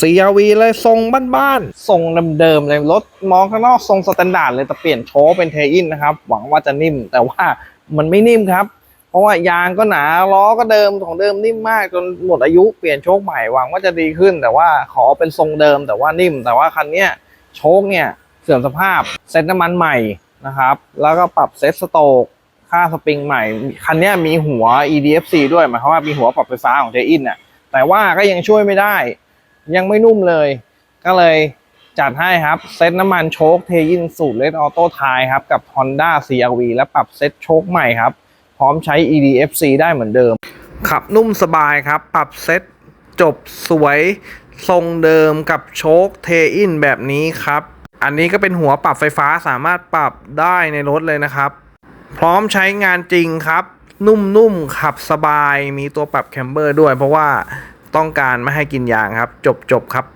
CRV เลยทรงบ้านๆ ทรงเดิมๆเลยรถมองข้างนอกทรงสแตนดาร์ดเลยแต่เปลี่ยนโชว์เป็นเทอินนะครับ หวังว่าจะนิ่มแต่ว่ามันไม่นิ่มครับ เพราะว่ายางก็หนาล้อก็เดิมของเดิมนิ่มมากจนหมดอายุเปลี่ยนโชคใหม่หวังว่าจะดีขึ้น แต่ว่าขอเป็นทรงเดิมแต่ว่านิ่ม แต่ว่าคันนี้โชคเนี่ยเสื่อมสภาพเซ็ตน้ำมันใหม่นะครับ แล้วก็ปรับเซ็ตสโตกค่าสปริงใหม่ คันนี้มีหัว EDFC ด้วยหมายความว่ามีหัวปรับไฟฟ้าของเทอินน่ะแต่ว่าก็ยังช่วยไม่ได้ ยังไม่นุ่มเลย ก็เลยจัดให้ครับ เซ็ตน้ำมันโชคเทยินสูตรเลดออโต้ไทครับ กับ Honda CRV และปรับเซ็ตโชคใหม่ครับ พร้อมใช้ EDFC ได้เหมือนเดิม ขับนุ่มสบายครับ ปรับเซ็ตจบสวยทรงเดิมกับโชคเทอินแบบนี้ครับ อันนี้ก็เป็นหัวปรับไฟฟ้าสามารถปรับได้ในรถเลยนะครับ พร้อมใช้งานจริงครับ นุ่มๆ ขับสบายมีตัวปรับแคมเบอร์ด้วย เพราะว่า ต้องการไม่ให้กินยางครับ จบจบครับ